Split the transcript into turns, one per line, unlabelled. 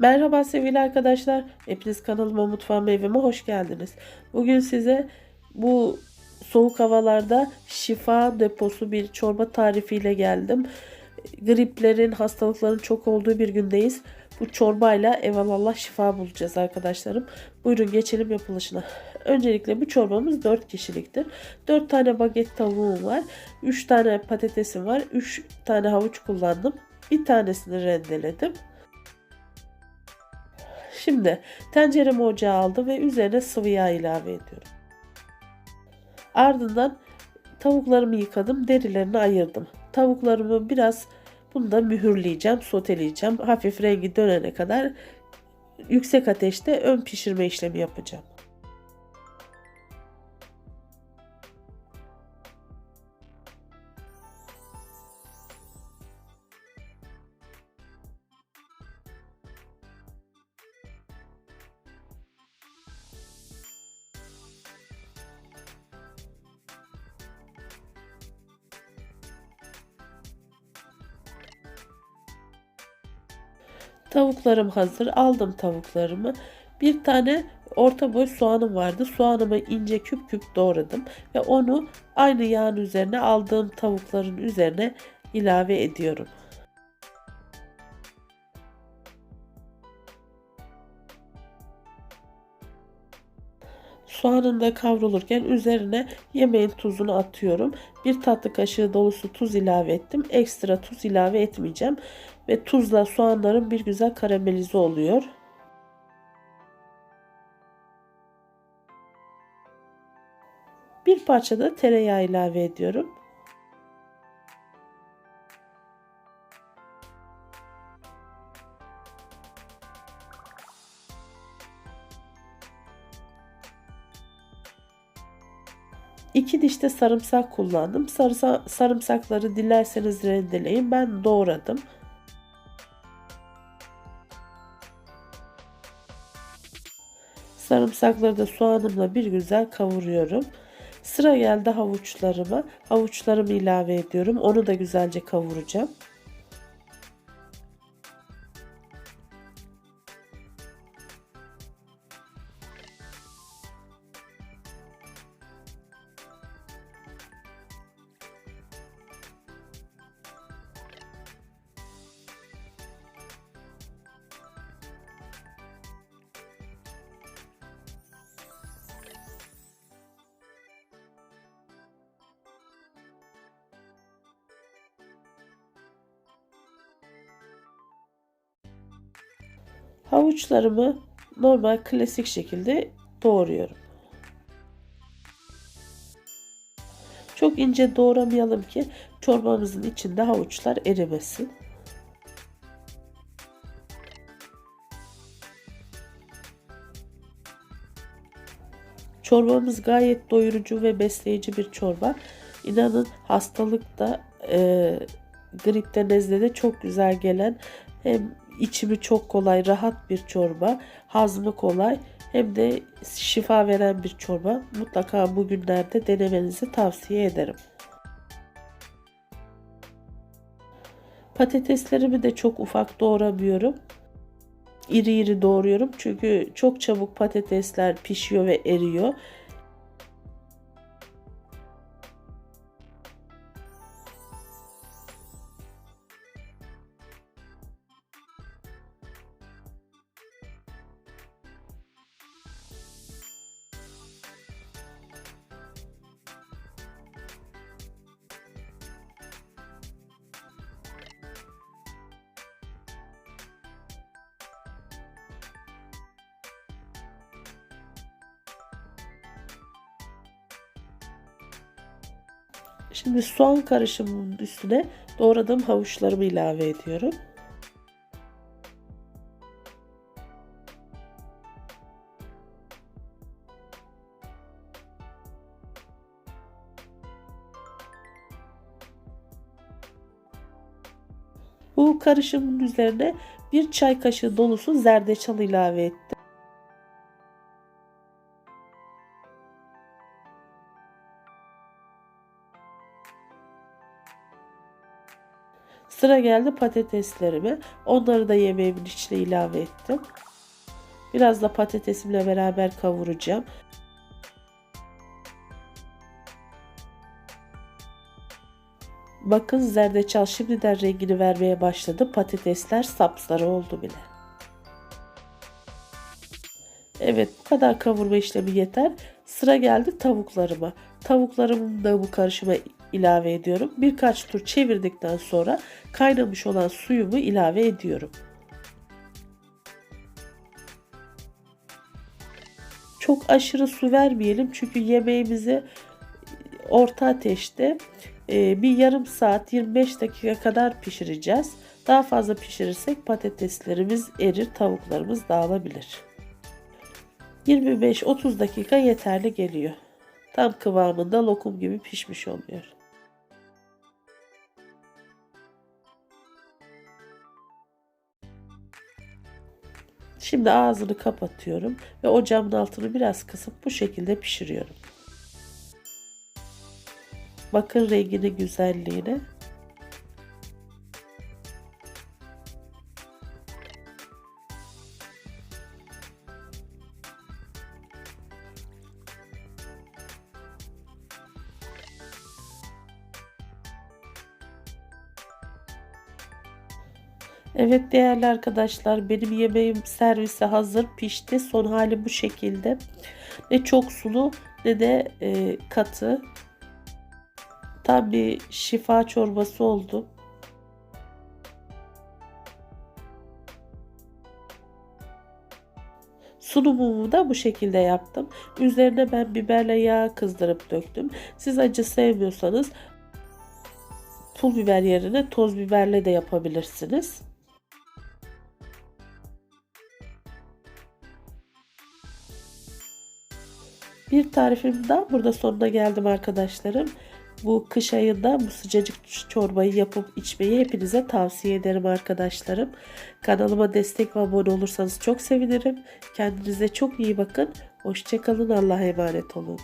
Merhaba sevgili arkadaşlar. Hepiniz kanalıma mutfağıma evime hoş geldiniz. Bugün size bu soğuk havalarda şifa deposu bir çorba tarifiyle geldim. Griplerin, hastalıkların çok olduğu bir gündeyiz. Bu çorbayla evelallah şifa bulacağız arkadaşlarım. Buyurun geçelim yapılışına. Öncelikle bu çorbamız 4 kişiliktir. 4 tane baget tavuğum var. 3 tane patatesim var. 3 tane havuç kullandım. Bir tanesini rendeledim. Şimdi tenceremi ocağa aldım ve üzerine sıvı yağ ilave ediyorum. Ardından tavuklarımı yıkadım, derilerini ayırdım. Tavuklarımı biraz bunda mühürleyeceğim, soteleyeceğim. Hafif rengi dönene kadar yüksek ateşte ön pişirme işlemi yapacağım. Tavuklarım hazır. Aldım tavuklarımı. Bir tane orta boy soğanım vardı. Soğanımı ince küp küp doğradım ve onu aynı yağın üzerine aldığım tavukların üzerine ilave ediyorum. Soğanın da kavrulurken üzerine yemeğin tuzunu atıyorum. Bir tatlı kaşığı dolusu tuz ilave ettim. Ekstra tuz ilave etmeyeceğim. Ve tuzla soğanların bir güzel karamelize oluyor. Bir parça da tereyağı ilave ediyorum. İki diş de sarımsak kullandım. Sarısa, sarımsakları dilerseniz rendeleyin. Ben doğradım. Sarımsakları da soğanımla bir güzel kavuruyorum. Sıra geldi havuçlarıma. Havuçlarımı ilave ediyorum. Onu da güzelce kavuracağım. Havuçlarımı normal klasik şekilde doğruyorum. Çok ince doğramayalım ki çorbamızın içinde havuçlar erimesin. Çorbamız gayet doyurucu ve besleyici bir çorba. İnanın hastalıkta, e, gripte, nezlede çok güzel gelen hem içimi çok kolay, rahat bir çorba, hazmı kolay hem de şifa veren bir çorba. Mutlaka bugünlerde denemenizi tavsiye ederim. Patateslerimi de çok ufak doğramıyorum. İri iri doğruyorum çünkü çok çabuk patatesler pişiyor ve eriyor. Şimdi soğan karışımının üstüne doğradığım havuçlarımı ilave ediyorum. Bu karışımın üzerine bir çay kaşığı dolusu zerdeçal ilave ettim. Sıra geldi patateslerime. Onları da yemeğimin içine ilave ettim. Biraz da patatesimle beraber kavuracağım. Bakın zerdeçal şimdiden rengini vermeye başladı. Patatesler sapsarı oldu bile. Evet bu kadar kavurma işlemi yeter. Sıra geldi tavuklarıma. Tavuklarımı da bu karışıma ilave ediyorum. Birkaç tur çevirdikten sonra kaynamış olan suyumu ilave ediyorum. Çok aşırı su vermeyelim çünkü yemeğimizi orta ateşte e, bir yarım saat 25 dakika kadar pişireceğiz. Daha fazla pişirirsek patateslerimiz erir, tavuklarımız dağılabilir. 25-30 dakika yeterli geliyor. Tam kıvamında lokum gibi pişmiş oluyor. Şimdi ağzını kapatıyorum ve ocağımın altını biraz kısıp bu şekilde pişiriyorum. Bakın renginin güzelliğine. Evet değerli arkadaşlar benim yemeğim servise hazır pişti. Son hali bu şekilde. Ne çok sulu ne de e, katı. Tam bir şifa çorbası oldu. Sunumumu da bu şekilde yaptım. Üzerine ben biberle yağ kızdırıp döktüm. Siz acı sevmiyorsanız pul biber yerine toz biberle de yapabilirsiniz. Bir tarifim daha burada sonuna geldim arkadaşlarım. Bu kış ayında bu sıcacık çorbayı yapıp içmeyi hepinize tavsiye ederim arkadaşlarım. Kanalıma destek ve abone olursanız çok sevinirim. Kendinize çok iyi bakın. Hoşçakalın. Allah'a emanet olun.